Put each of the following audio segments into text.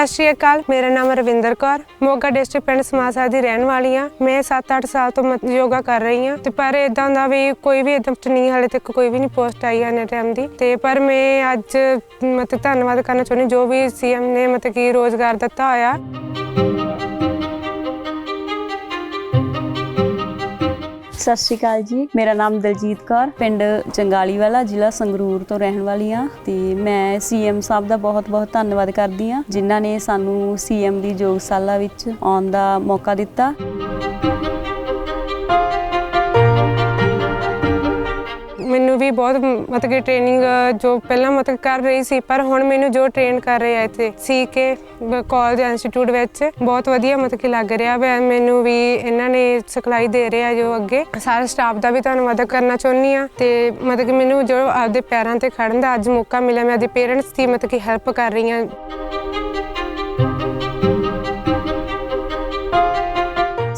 ਸਤਿ ਸ਼੍ਰੀ ਅਕਾਲ। ਮੇਰਾ ਨਾਮ ਰਵਿੰਦਰ ਕੌਰ। ਮੋਗਾ ਡਿਸਟ੍ਰਿਕਟ ਪਿੰਡ ਸਮਾਸਾ ਦੀ ਰਹਿਣ ਵਾਲੀ ਹਾਂ। ਮੈਂ 7-8 ਸਾਲ ਤੋਂ ਮਤ- ਯੋਗਾ ਕਰ ਰਹੀ ਹਾਂ। ਤੇ ਪਰ ਇਦਾਂ ਦਾ ਵੀ ਕੋਈ ਵੀ ਇਦਾਂ ਨਹੀਂ, ਹਾਲੇ ਤੱਕ ਕੋਈ ਵੀ ਨਹੀਂ ਪੋਸਟ ਆਈ ਹੈ ਨੇ ਟਾਈਮ ਦੀ। ਤੇ ਪਰ ਮੈਂ ਅੱਜ ਮਤਲਬ ਧੰਨਵਾਦ ਕਰਨਾ ਚਾਹੁੰਦੀ ਜੋ ਵੀ ਸੀਐਮ ਨੇ ਮਤਲਬ ਕਿ ਰੋਜ਼ਗਾਰ ਦਿੱਤਾ ਹੋਇਆ। ਸਤਿ ਸ਼੍ਰੀ ਅਕਾਲ ਜੀ। ਮੇਰਾ ਨਾਮ ਦਲਜੀਤ ਕੌਰ, ਪਿੰਡ ਚੰਗਾਲੀ ਵਾਲਾ ਜ਼ਿਲ੍ਹਾ ਸੰਗਰੂਰ ਤੋਂ ਰਹਿਣ ਵਾਲੀ ਹਾਂ ਤੇ ਮੈਂ ਸੀਐਮ ਸਾਹਿਬ ਦਾ ਬਹੁਤ-ਬਹੁਤ ਧੰਨਵਾਦ ਕਰਦੀ ਹਾਂ ਜਿਨ੍ਹਾਂ ਨੇ ਸਾਨੂੰ ਸੀਐਮ ਦੀ ਯੋਗਸ਼ਾਲਾ ਵਿੱਚ ਆਉਣ ਦਾ ਮੌਕਾ ਦਿੱਤਾ। ਮੈਨੂੰ ਬਹੁਤ ਮਤਲਬ ਕਿ ਟ੍ਰੇਨਿੰਗ ਜੋ ਪਹਿਲਾਂ ਮਤਲਬ ਕਰ ਰਹੀ ਸੀ, ਪਰ ਹੁਣ ਮੈਨੂੰ ਜੋ ਟ੍ਰੇਨ ਕਰ ਰਹੇ ਆ ਇੱਥੇ ਸੀ ਕੇ ਕਾਲਜ ਇੰਸਟੀਚਿਊਟ ਵਿੱਚ, ਬਹੁਤ ਵਧੀਆ ਮਤਲਬ ਕਿ ਲੱਗ ਰਿਹਾ ਮੈਨੂੰ ਵੀ ਇਹਨਾਂ ਨੇ ਸਿਖਲਾਈ ਦੇ ਰਿਹਾ ਜੋ ਅੱਗੇ। ਸਾਰੇ ਸਟਾਫ ਦਾ ਵੀ ਧੰਨਵਾਦ ਕਰਨਾ ਚਾਹੁੰਦੀ ਆ ਤੇ ਮਤਲਬ ਕਿ ਮੈਨੂੰ ਜੋ ਆਪਦੇ ਪੈਰਾਂ ਤੇ ਖੜਨ ਦਾ ਅੱਜ ਮੌਕਾ ਮਿਲਿਆ, ਮੈਂ ਆਪਦੇ ਪੇਰੈਂਟਸ ਦੀ ਮਤਲਬ ਕਿ ਹੈਲਪ ਕਰ ਰਹੀ ਹਾਂ।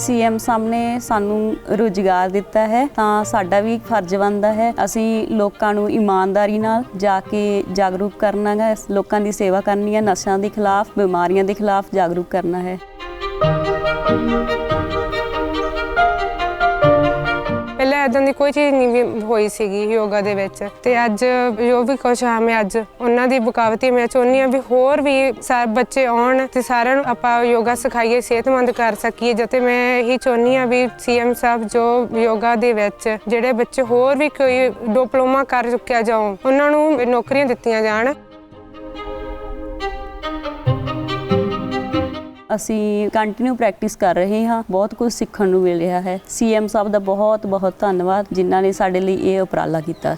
ਸੀਐਮ ਸਾਹਮਣੇ ਸਾਨੂੰ ਰੋਜ਼ਗਾਰ ਦਿੱਤਾ ਹੈ, ਤਾਂ ਸਾਡਾ ਵੀ ਫਰਜ਼ ਬਣਦਾ ਹੈ, ਅਸੀਂ ਲੋਕਾਂ ਨੂੰ ਇਮਾਨਦਾਰੀ ਨਾਲ ਜਾ ਕੇ ਜਾਗਰੂਕ ਕਰਨਾ ਹੈ, ਲੋਕਾਂ ਦੀ ਸੇਵਾ ਕਰਨੀ ਹੈ, ਨਸ਼ਿਆਂ ਦੇ ਖਿਲਾਫ, ਬਿਮਾਰੀਆਂ ਦੇ ਖਿਲਾਫ ਜਾਗਰੂਕ ਕਰਨਾ ਹੈ। ਪਹਿਲਾਂ ਦੀ ਕੋਈ ਚੀਜ਼ ਨਹੀਂ ਹੋਈ ਸੀਗੀ ਯੋਗਾ ਦੇ ਵਿੱਚ। ਤੇ ਅੱਜ ਜੋ ਵੀ ਕੁਛ ਆ, ਮੈਂ ਅੱਜ ਉਹਨਾਂ ਦੀ ਬਕਾਵਤੀ ਮੈਂ ਚਾਹੁੰਦੀ ਹਾਂ ਵੀ ਹੋਰ ਵੀ ਸਾਰੇ ਬੱਚੇ ਆਉਣ ਤੇ ਸਾਰਿਆਂ ਨੂੰ ਆਪਾਂ ਯੋਗਾ ਸਿਖਾਈਏ, ਸਿਹਤਮੰਦ ਕਰ ਸਕੀਏ। ਜਿੱਤੇ ਮੈਂ ਇਹੀ ਚਾਹੁੰਦੀ ਹਾਂ ਵੀ ਸੀਐਮ ਸਾਹਿਬ ਜੋ ਯੋਗਾ ਦੇ ਵਿੱਚ ਜਿਹੜੇ ਬੱਚੇ ਹੋਰ ਵੀ ਕੋਈ ਡਿਪਲੋਮਾ ਕਰ ਚੁੱਕਿਆ ਜਾਓ ਉਹਨਾਂ ਨੂੰ ਨੌਕਰੀਆਂ ਦਿੱਤੀਆਂ ਜਾਣ। ਅਸੀਂ ਕੰਟੀਨਿਊ ਪ੍ਰੈਕਟਿਸ ਕਰ ਰਹੇ ਹਾਂ, ਬਹੁਤ ਕੁਝ ਸਿੱਖਣ ਨੂੰ ਮਿਲ ਰਿਹਾ ਹੈ। ਸੀਐਮ ਸਾਹਿਬ ਦਾ ਬਹੁਤ ਬਹੁਤ ਧੰਨਵਾਦ, ਜਿਨ੍ਹਾਂ ਨੇ ਸਾਡੇ ਲਈ ਇਹ ਉਪਰਾਲਾ ਕੀਤਾ।